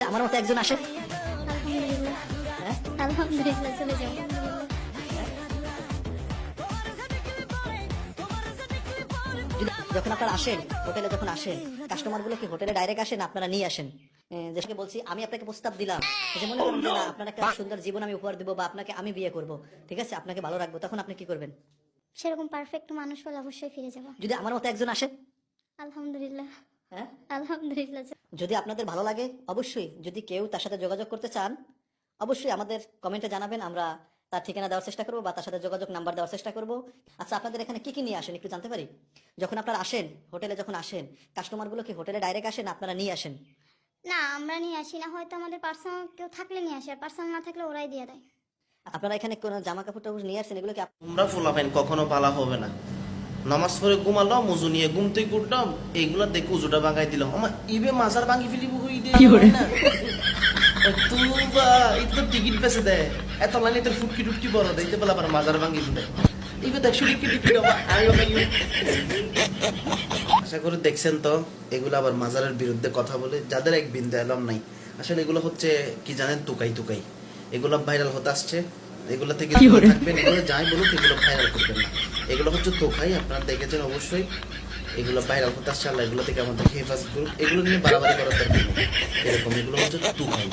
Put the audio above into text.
আমার মতো একজন আসে? আলহামদুলিল্লাহ চলে যাব যখন আপনারা আসেন হোটেলে যখন আসেন কাস্টমারগুলো কি হোটেলে ডাইরেক্ট আসেন আপনারা নিয়ে আসেন? দেশকে বলছি আমি আপনাকে প্রস্তাব দিলাম। যে মনে করুন যে না আপনার একটা সুন্দর জীবন আমি উপহার দিব বা আপনাকে আমি বিয়ে করব ঠিক আছে? আপনাকে ভালো রাখব তখন আপনি কি করবেন? সেরকম পারফেক্ট মানুষ হলে অবশ্যই ফিরে যাব। যদি আমার মতো একজন আসে? আলহামদুলিল্লাহ। হ্যাঁ? আলহামদুলিল্লাহ যদি আপনাদের ভালো লাগে অবশ্যই যদি কেউ তার সাথে যোগাযোগ করতে চান অবশ্যই আমাদের কমেন্টে জানাবেন আমরা তার ঠিকানা দেওয়ার চেষ্টা করব বা তার সাথে যোগাযোগ নাম্বার দেওয়ার চেষ্টা করব। আচ্ছা আপনাদের এখানে কি কি নিয়ে আসেন একটু জানতে পারি? যখন আপনারা আসেন হোটেলে যখন আসেন কাস্টমারগুলো কি হোটেলে ডাইরেক্ট আসেন আপনারা নিয়ে আসেন? না আমরা নিয়ে আসি না হয়তো আমাদের পার্সোনাল কেউ থাকলে নিয়ে আসে আর পার্সোনাল না থাকলে ওরাই দিয়ে দেয়। আপনারা এখানে কোনো জামা কাপড় টাপড় নিয়ে আসেন এগুলো কি তোমরা ফুলাফাইন কখনো পালা হবে না। নামাজ পড়ে ঘুমালাম মুজু নিয়ে ঘুমতে করতাম এইগুলা দেখে উজুটা বাঙাই দিলাম। আমার ইবে মাজার ভাঙি ফেলিব হই দে এই তো টিকিট দেয় এত লাইনে তোর ফুটকি টুটকি বড় দেয় বলে আবার মাজার ভাঙি দিলে টিকিট আশা করি দেখছেন তো এগুলো আবার মাজারের বিরুদ্ধে কথা বলে যাদের এক বিন্দু এলাম নাই। আসলে এগুলো হচ্ছে কি জানেন তুকাই তুকাই। এগুলো ভাইরাল হতে আসছে। এগুলো থেকে থাকবেন এগুলো যাই বলুক এগুলো ভাইরাল করবেন না। এগুলো হচ্ছে তোখাই আপনারা দেখেছেন অবশ্যই। এগুলো ভাইরাল হতে আসছে আল্লাহ এগুলো থেকে আমাদের হেফাজত করুক। এগুলো নিয়ে বাড়াবাড়ি করার দরকার নেই। এরকম এগুলো হচ্ছে তুকাই